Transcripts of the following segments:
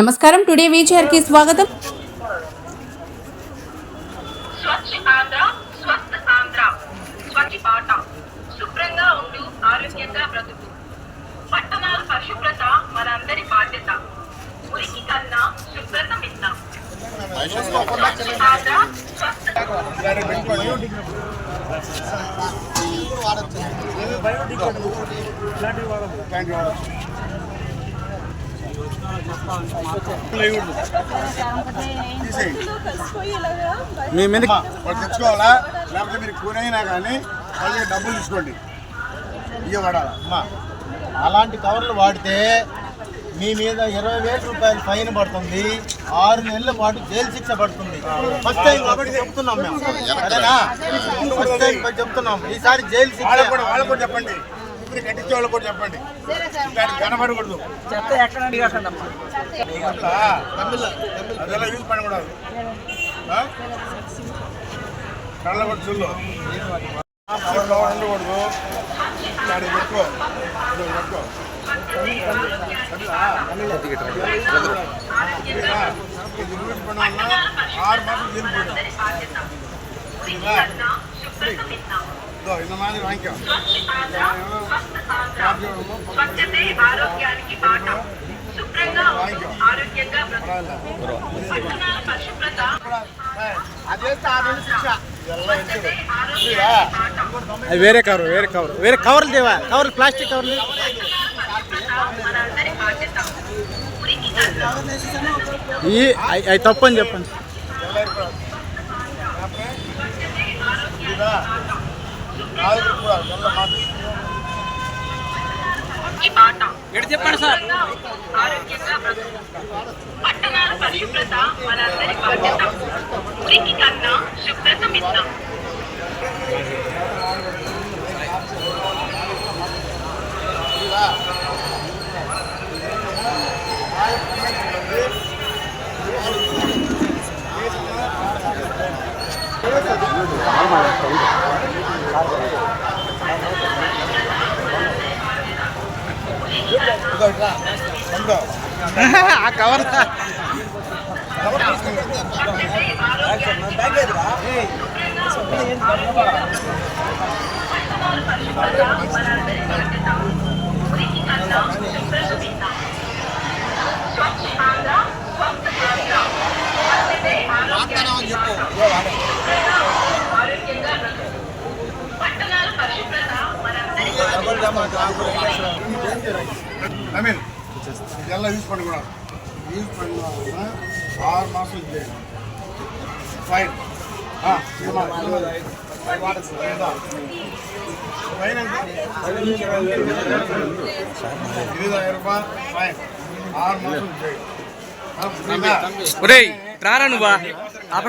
నమస్కారం. టుడే వీచర్కి స్వాగతం. స్వచ్ఛ ఆంధ్ర స్వస్థ ఆంధ్ర స్వచ్ఛ బాట శుభ్రంగా ఉండు ఆరోగ్యంగా బ్రతుకు. పట్టణాల పరిశుభ్రత మనందరి బాధ్యత. మురికి కన్నా శుభ్రత మిన్న. స్వచ్ఛ ఆంధ్ర స్వస్థ మీ మీద తెచ్చుకోవాలా? లేకపోతే మీరు కూనైనా కానీ వాళ్ళకి డబ్బులు తీసుకోండి. ఇయ్య పడాలా అమ్మా అలాంటి కవర్లు వాడితే మీ మీద ఇరవై వేల రూపాయలు ఫైన్ పడుతుంది. ఆరు నెలల పాటు జైలు శిక్ష పడుతుంది. ఫస్ట్ టైం కాబట్టి చెప్తున్నాం మేము. సరేనా? ఫస్ట్ టైం చెప్తున్నాం. ఈసారి జైలు శిక్ష. చెప్పండి. ఇప్పుడు కట్టించే వాళ్ళకి కూడా చెప్పండి. ఇట్లాంటి కనబడకూడదు. అట్లా అదెలా యూజ్ పడకూడదు? కళ్ళ కూడా చూళ్ళు ఉండకూడదు. ఇట్లాంటి పెట్టుకో. ఇది యూజ్ ఆరు మాసం పోయినా ఆరోగ్యానికి బాట. అది వేరే కవర్ వేరే కవర్ వేరే కవర్లు దేవా? కవర్లు ప్లాస్టిక్ కవర్లు? ఈ అవి తప్పు అని చెప్పండి. ఈ బాట చెప్పండి సార్? ఆరోగ్యంగా పట్టణాల పరిశుభ్రత మనందరి బాధ్యత. ఆ కవర్ మురికి కన్నా శుభ్రత మిన్న స్వచ్ఛ ఆంధ్ర స్వస్థ ఆంధ్ర స్వచ్ఛతే ఆరోగ్యంగా బ్రతుకు పట్టణాల పరిశుభ్రత ఐ మీన్ ఎలా యూజ్ பண்ணக்கூடாது యూజ్ பண்ணாங்கன்னா ఆరు మాసం జైలు ఫైన్ ఫైన్ ఎంత ఇరవై రూపాయలు ఫైన్ ఆరు మాసం జైలు ఒరేయ్ రారా నువ్వా ఆ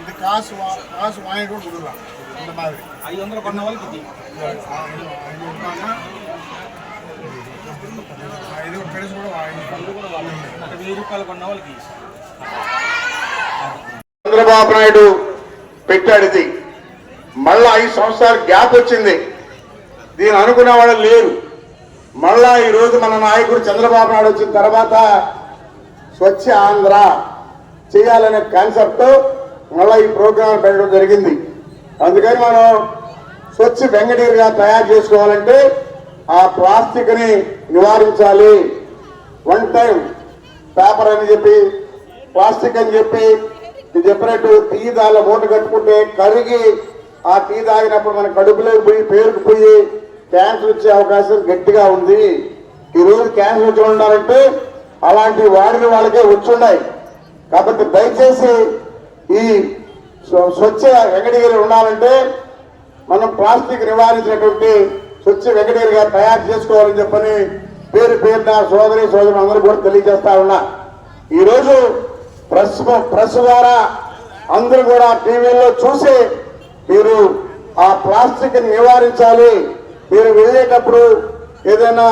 இது காசு வா காசு வாங்கிட்டு கூட விடலாம் இந்த மாதிரி ఐదు వందలు కొన్న వాళ్ళకి ఇది. ఇది కలిసి కూడా వాడి ఒక వెయ్యి రూపాయలు కొన్న వాళ్ళకి చంద్రబాబు నాయుడు పెట్టాడు ఇది మళ్ళా ఐదు సంవత్సరాలు గ్యాప్ వచ్చింది దీని అనుకునే వాళ్ళు లేరు మళ్ళా ఈ రోజు మన నాయకుడు చంద్రబాబు నాయుడు వచ్చిన తర్వాత స్వచ్ఛ ఆంధ్ర చేయాలనే కాన్సెప్ట్ మళ్ళా ఈ ప్రోగ్రాం పెట్టడం జరిగింది. అందుకని మనం స్వచ్ఛ వెంకటగిరిగా తయారు చేసుకోవాలంటే ఆ ప్లాస్టిక్ని నివారించాలి. వన్ టైం పేపర్ అని చెప్పి ప్లాస్టిక్ అని చెప్పి ఇది చెప్పినట్టు టీ దానిలో మూట కట్టుకుంటే కరిగి ఆ టీ తాగినప్పుడు మన కడుపులోకి పోయి పేరుకుపోయి క్యాన్సర్ వచ్చే అవకాశం గట్టిగా ఉంది. ఈ రోజు క్యాన్సర్ వచ్చి ఉండాలంటే అలాంటి వాడిన వాళ్ళకే వచ్చి ఉన్నాయి కాబట్టి దయచేసి ఈ స్వచ్ఛ వెంకటగిరి ఉండాలంటే మనం ప్లాస్టిక్ నివారించినటువంటి స్వచ్ఛ వెంకటగిరిగా తయారు చేసుకోవాలని చెప్పని పేరు పేరు నా సోదరి సోదరులు అందరూ కూడా తెలియజేస్తా ఉన్నా. ఈరోజు ప్రెస్ ప్రెస్ ద్వారా అందరూ కూడా టీవీలో చూసి మీరు ఆ ప్లాస్టిక్ నివారించాలి. మీరు వెళ్ళేటప్పుడు ఏదైనా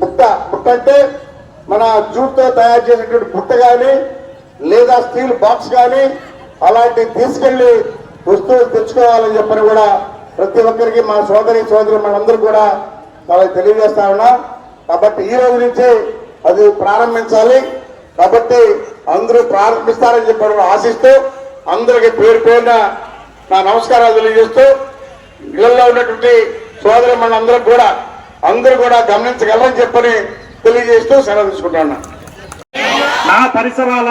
బుట్ట బుట్ట అంటే మన జూట్తో తయారు చేసినటువంటి బుట్ట కానీ లేదా స్టీల్ బాక్స్ కానీ అలాంటివి తీసుకెళ్ళి వస్తువులు తెచ్చుకోవాలని చెప్పని కూడా ప్రతి ఒక్కరికి మా సోదరి సోదరు మనందరూ కూడా వాళ్ళకి తెలియజేస్తా ఉన్నా. కాబట్టి ఈ రోజు నుంచి అది ప్రారంభించాలి. కాబట్టి అందరూ ప్రారంభిస్తారని చెప్పి ఆశిస్తూ అందరికి పేరు పేరున నా నమస్కారాలు తెలియజేస్తూ ఇళ్ళలో ఉన్నటువంటి సోదరి మనందరూ కూడా అందరూ కూడా గమనించగలరని చెప్పని తెలియజేస్తూ సెలవు తీసుకుంటున్నా. నా పరిసరాల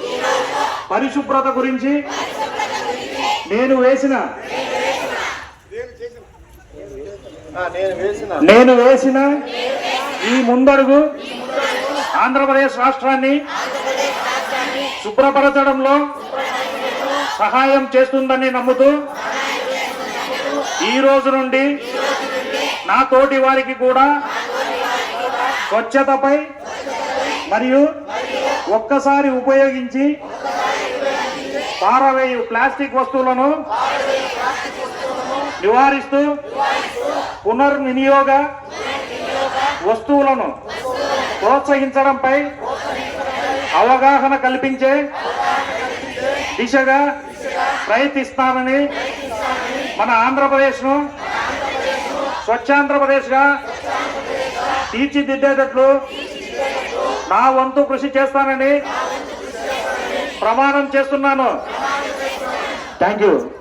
పరిశుభ్రత గురించి నేను వేసిన ఆ, నేను వేసిన. నేను వేసిన ఈ ముందడుగు ఆంధ్రప్రదేశ్ రాష్ట్రాన్ని శుభ్రపరచడంలో సహాయం చేస్తుందని నమ్ముతూ ఈ రోజు నుండి నా తోటి వారికి కూడా స్వచ్ఛతపై మరియు ఒక్కసారి ఉపయోగించి పారవేయు ప్లాస్టిక్ వస్తువులను నివారిస్తూ పునర్వినియోగ వస్తువులను ప్రోత్సహించడంపై అవగాహన కల్పించే దిశగా ప్రయత్నిస్తానని మన ఆంధ్రప్రదేశ్ను స్వచ్ఛాంధ్రప్రదేశ్గా తీర్చిదిద్దేటట్లు నా వంతు కృషి చేస్తానని ప్రమాణం చేస్తున్నాను. Thank you.